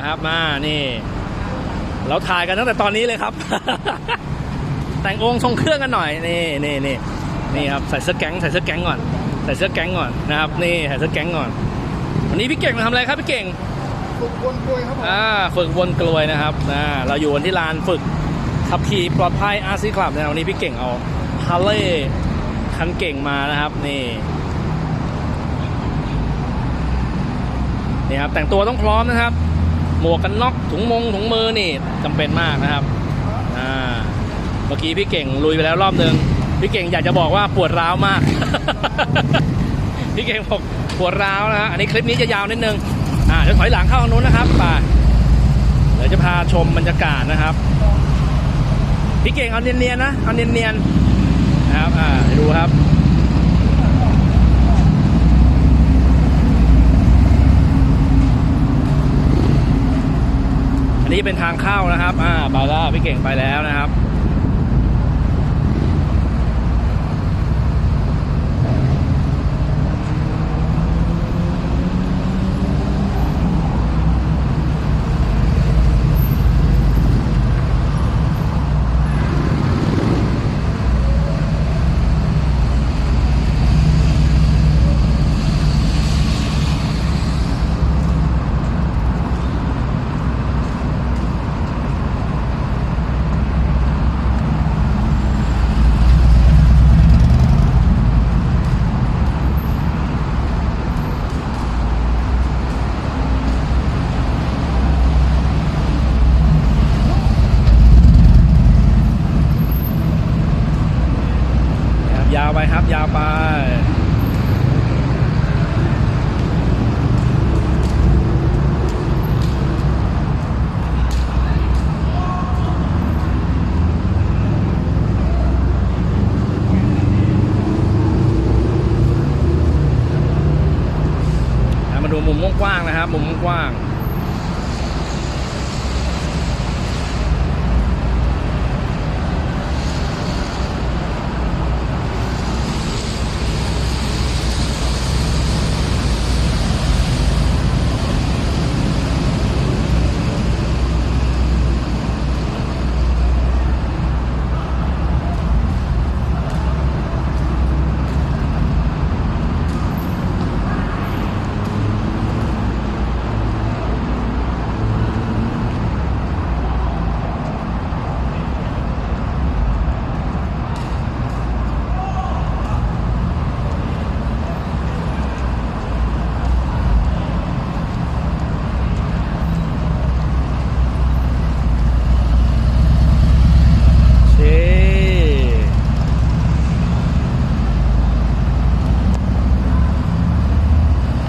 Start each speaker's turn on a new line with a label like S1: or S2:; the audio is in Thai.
S1: นะครับมานี่ เราถ่ายกันตั้งแต่ตอนนี้เลยครับ แต่งองค์ทรงเครื่องกันหน่อยนี่นี่นี่นี่ครับใส่เสื้อแก๊งใส่เสื้อแก๊งก่อนใส่เสื้อแก๊งก่อนนะครับนี่ใส่เสื้อแก๊งก่อน วันนี้พี่เก่งมาทำอะไรครับพี่เก่ง
S2: ฝึกวนกลวยครับผม
S1: อ่าฝึกวนกลวยนะครับอ่าเราอยู่กันที่ลานฝึกขับขี่ปลอดภัยอาร์ซีคลับนะวันนี้พี่เก่งเอาฮาร์เลย์คันเก่งมานะครับนี่นี่ครับแต่งตัวต้องพร้อมนะครับ หมวกกันน็อกถุงมงถุงมือนี่จำเป็นมากนะครับอ่าเมื่อกี้พี่เก่งลุยไปแล้วรอบนึงพี่เก่งอยากจะบอกว่าปวดร้าวมาก พี่เก่งบอกปวดร้าวนะฮะอันนี้คลิปนี้จะยาวนิดนึงอ่าเดี๋ยวถอยหลังเข้าทางนู้นนะครับไป่าเดี๋ยวจะพาชมบรรยากาศนะครับ พี่เก่งเอาเนียนๆนะเอาเนียนๆนะครับอ่าดูครับ อันนี้เป็นทางเข้านะครับ อ่าบาร่าพี่เก่งไปแล้วนะครับ มาดูมุมกว้างนะครับ มุมกว้าง